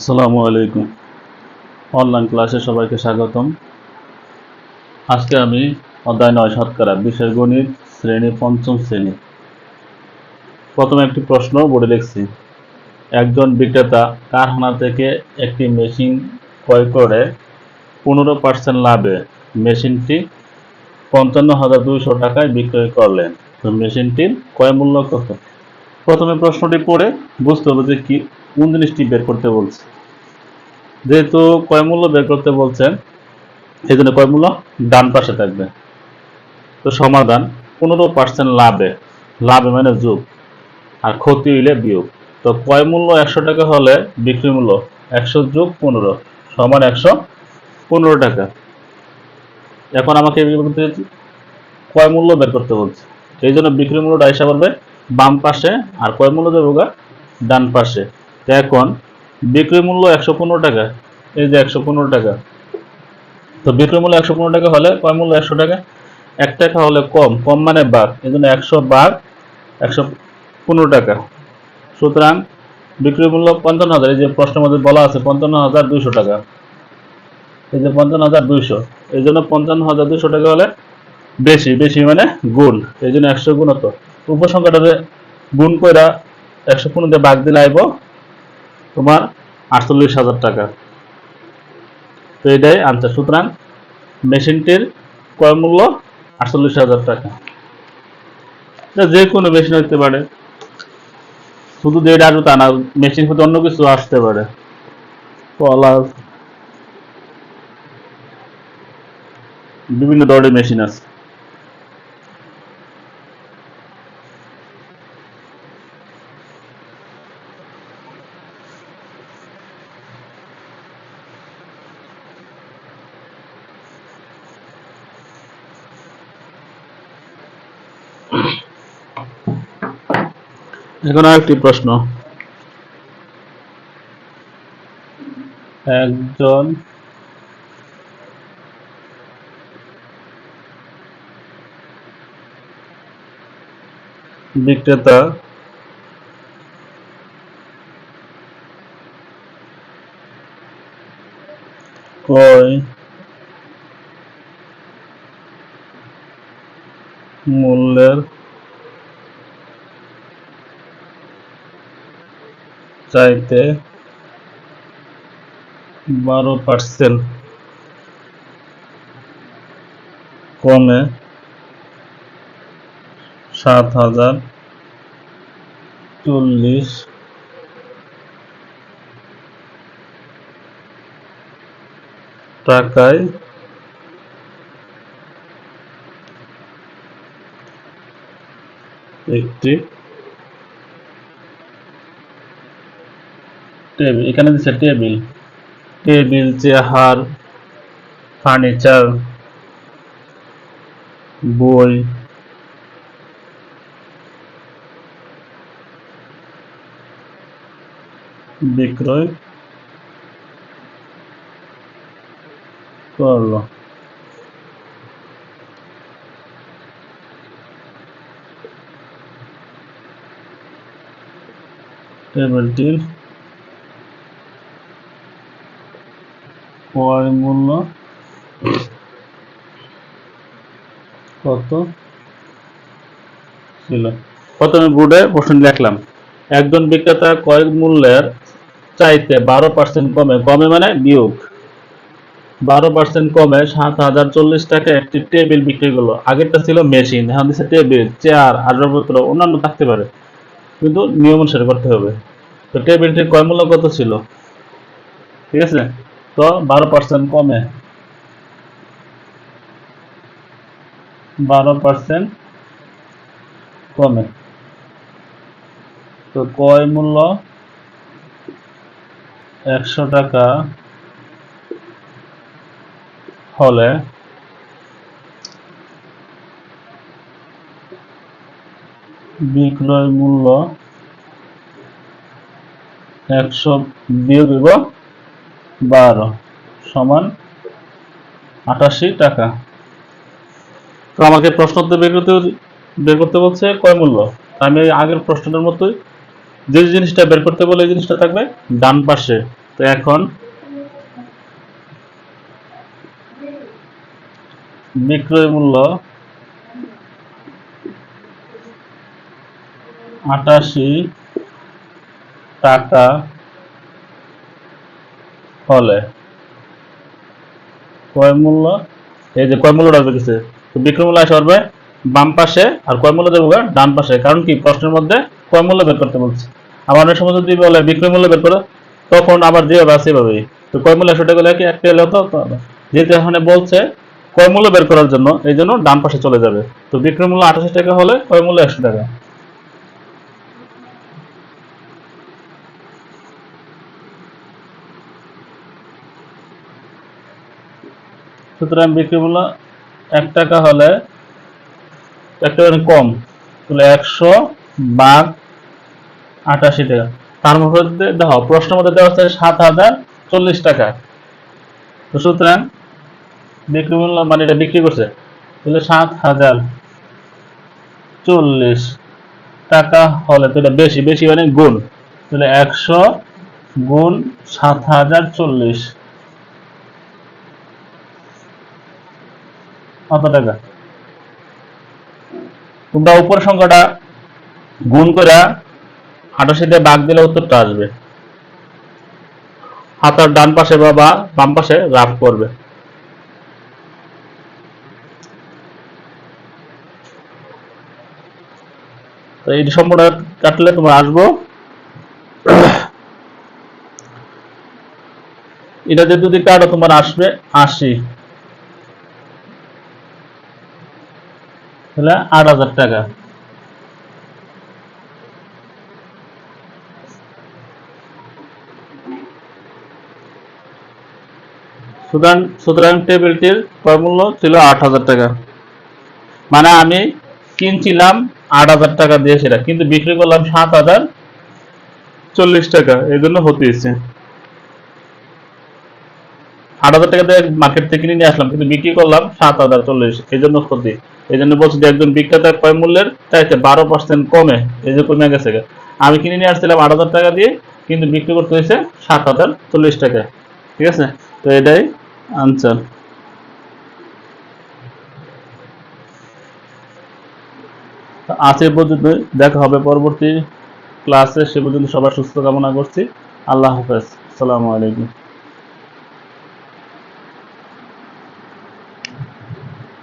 আসসালামু আলাইকুম। অনলাইন ক্লাসে সবাইকে স্বাগতম। আজকে আমি অধ্যায় নয় শতকরা বিশেষ গণিত, শ্রেণি, পঞ্চম শ্রেণি। প্রথমে একটি প্রশ্ন বোর্ডে লিখছি। একজন বিক্রেতা কারখানা থেকে একটি মেশিন ক্রয় করে পনেরো পার্সেন্ট লাভে মেশিনটি পঞ্চান্ন হাজার দুইশো টাকায় বিক্রয় করলেন। তো মেশিনটির ক্রয় মূল্য কত? প্রথমে প্রশ্নটি পড়ে বুঝতে হবে যে কি, কোন জিনিসটি বের করতে বলছে। যেহেতু ক্রয় মূল্য বের করতে বলছেন সেই জন্য ক্রয় মূল্য ডান পাশে থাকবে। তো সমাধান, পনেরো পার্সেন্ট লাভে লাভে মানে যোগ, আর ক্ষতি হইলে বিয়োগ। তো ক্রয় মূল্য একশো টাকা হলে বিক্রি মূল্য একশো যোগ পনেরো, সমান একশো পনেরো টাকা। এখন আমাকে করতে ক্রয় মূল্য বের করতে বলছে। এই জন্য বিক্রি মূল্যটা হিসাব করবে বাম পাশে, আর ক্রয় মূল্য দেবো ডান পাশে। তো এখন বিক্রি মূল্য একশো পনেরো টাকা, এই যে একশো পনেরো টাকা। তো বিক্রি মূল্য একশো পনেরো টাকা হলে ক্রয় মূল্য? একশো টাকা। এক টাকা হলে কম কম মানে বাঘ এই জন্য একশো বাঘ একশো পনেরো টাকা। সুতরাং বিক্রি মূল্য পঞ্চান্ন হাজার, এই যে প্রশ্নের মধ্যে বলা আছে পঞ্চান্ন হাজার দুইশো টাকা। এই যে পঞ্চান্ন হাজার দুইশো, এই জন্য পঞ্চান্ন হাজার দুইশো টাকা হলে বেশি বেশি মানে গুণ, এই জন্য একশো গুণ হতো। উপসংখ্যাটাতে গুণ কইরা একশো পনেরো দিয়ে বাঘ দিলে আইব তোমার আটচল্লিশ হাজার টাকা। তো এটাই আনসার সুতরাং মেশিনটির ক্রয় মূল্য আটচল্লিশ হাজার টাকা। যে কোনো মেশিন হতে পারে। শুধু দেড় আসবে তা না, মেশিন হতে অন্য কিছু আসতে পারে। বিভিন্ন ধরনের মেশিন আছে। এখন আরেকটি প্রশ্ন। একজন বিক্রেতা ক্রয় মূল্যের চাইতে বারো পার্সেন্ট কমে সাত হাজার চল্লিশ টাকায় একটি টেবিল এখানে দিচ্ছে টেবিল টেবিল চেয়ার ফার্নিচার বই বিক্রয় করল টেবিলটির ক্রয় মূল্য কত? ছিল। প্রথমে বোর্ডে প্রশ্ন লিখলাম, একজন বিক্রেতা ক্রয় মূল্যের চাইতে বারো পার্সেন্ট কমে কমে মানে বিয়োগ। বারো পার্সেন্ট কমে সাত হাজার চল্লিশ টাকা একটি টেবিল বিক্রি করল। আগেরটা ছিল মেশিন, এখন দিচ্ছে টেবিল, চেয়ার, আসবাবপত্র, অন্যান্য থাকতে পারে, কিন্তু নিয়ম অনুসারে করতে হবে। তো টেবিলটির ক্রয় মূল্য কত ছিল? ঠিক আছে? তো বারো পার্সেন্ট কমে। বারো পার্সেন্ট কমে। তো ক্রয় মূল্য? একশো টাকা হলে বিক্রয় মূল্য একশো বিয়োগ বারো সমান আটাশি টাকা। তো আমাকে প্রশ্ন তো বের করতে বের করতে বলছে কয় মূল্য। আমি আগের প্রশ্নটার মতোই যে জিনিসটা বের করতে বলে এই জিনিসটা থাকবে ডান পাশে। তো এখন বিক্রয় মূল্য আটাশি টাকা হলে। ক্রয় মূল্য? এই যে ক্রয় মূল্যটা আসবে কিছু তো বিক্রয় মূল্য বাম পাশে, আর ক্রয় মূল্য দেবো ডান পাশে। কারণ কি? প্রশ্নের মধ্যে ক্রয় মূল্য বের করতে বলছে। আমার অনেক সময় যদি বলে বিক্রয় মূল্য বের করো, তখন আবার যেভাবে আছে এভাবেই। তো ক্রয় মূল্য একশো টাকা কি? একটা এলে তো? যেহেতু এখানে বলছে ক্রয় মূল্য বের করার জন্য, এই জন্য ডান পাশে চলে যাবে। তো বিক্রয় মূল্য আঠাশি টাকা হলে ক্রয় মূল্য একশো টাকা? সুতরাং বিক্রি মূল্য এক টাকা হলে একটা কম, তাহলে একশো বাঘ আটাশি টাকা। তার মধ্যে দেখো প্রশ্নের মধ্যে দেওয়া হচ্ছে সাত হাজার চল্লিশ টাকা। তো সুতরাং বিক্রি মূল্য মানে এটা বিক্রি করছে, তাহলে সাত হাজার চল্লিশ টাকা হলে তো এটা বেশি বেশি মানে গুণ, তাহলে একশো গুণ সাত হাজার চল্লিশ। কত টাকা তোমরা উপর সংখ্যাটা গুণ করে দিয়ে বাঘ দিলে উত্তরটা আসবে। হাতার ডান পাশে বা বাম পাশে রাফ করবে। এই সম্পূর্ণ কাটলে তোমার আসব। এটা যদি কাটো, তোমার আসবে আশি। তাহলে আট হাজার টাকা। সুতরাং সুতরাং টেবিলটির মূল্য ছিল আট হাজার টাকা। মানে আমি কিনছিলাম আট হাজার টাকা দিয়ে সেটা, কিন্তু বিক্রি করলাম সাত হাজার চল্লিশ টাকা, এই জন্য হতেছে আট হাজার টাকা দিয়ে মার্কেট থেকে কিনে নিয়ে আসলাম, কিন্তু বিক্রি করলাম সাত হাজার চল্লিশ। এই জন্য ক্ষতি এই জন্য বলছি যে একজন বিক্রেতার ক্রয় মূল্যের চাইতে বারো পার্সেন্ট কমে, এই যে কমে গেছে আমি কিনে নিয়ে আসছিলাম আট হাজার টাকা দিয়ে, কিন্তু বিক্রি করতে হয়েছে সাত হাজার চল্লিশ টাকা। ঠিক আছে? তো এটাই আনসার আজ এ পর্যন্ত দেখা হবে পরবর্তী ক্লাসে সে পর্যন্ত সবার সুস্থ কামনা করছি। আল্লাহ হাফেজ। আসসালামু আলাইকুম।